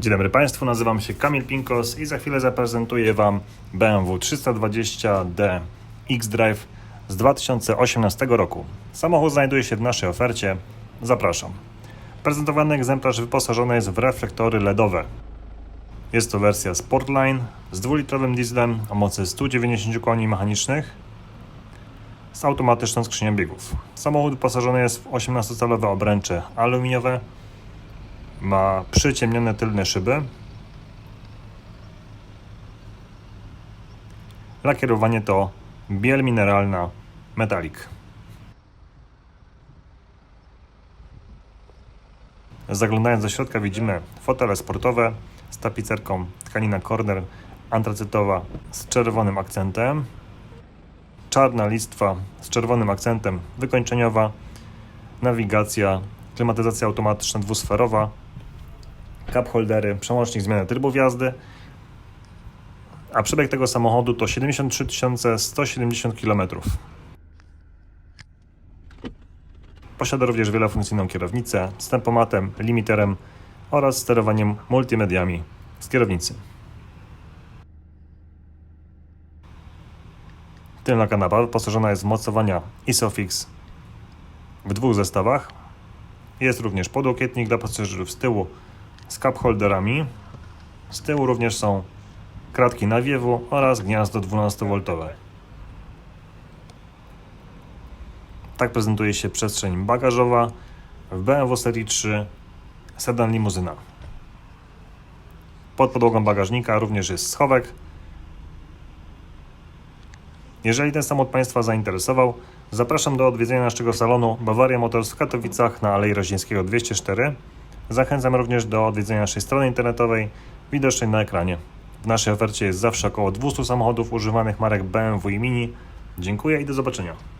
Dzień dobry Państwu, nazywam się Kamil Pinkos i za chwilę zaprezentuję Wam BMW 320d X-Drive z 2018 roku. Samochód znajduje się w naszej ofercie. Zapraszam. Prezentowany egzemplarz wyposażony jest w reflektory LEDowe. Jest to wersja Sportline z dwulitrowym dieslem o mocy 190 koni mechanicznych z automatyczną skrzynią biegów. Samochód wyposażony jest w 18-calowe obręcze aluminiowe, ma przyciemnione tylne szyby. Lakierowanie to biel mineralna metalik. Zaglądając do środka widzimy fotele sportowe z tapicerką tkanina corner antracytowa z czerwonym akcentem, czarna listwa z czerwonym akcentem wykończeniowa, nawigacja, klimatyzacja automatyczna dwusferowa, cup holdery, przełącznik zmiany trybów jazdy, a przebieg tego samochodu to 73 170 km. Posiada również wielofunkcyjną kierownicę z tempomatem, limiterem oraz sterowaniem multimediami z kierownicy. Tylna kanapa wyposażona jest w mocowania ISOFIX w dwóch zestawach. Jest również podłokietnik dla pasażerów z tyłu z cup holderami. Z tyłu również są kratki nawiewu oraz gniazdo 12V. Tak prezentuje się przestrzeń bagażowa w BMW serii 3 sedan limuzyna. Pod podłogą bagażnika również jest schowek. Jeżeli ten samochód Państwa zainteresował, zapraszam do odwiedzenia naszego salonu Bavaria Motors w Katowicach na Alei Roźnieskiego 204. Zachęcam również do odwiedzenia naszej strony internetowej widocznej na ekranie. W naszej ofercie jest zawsze około 200 samochodów używanych marek BMW i Mini. Dziękuję i do zobaczenia.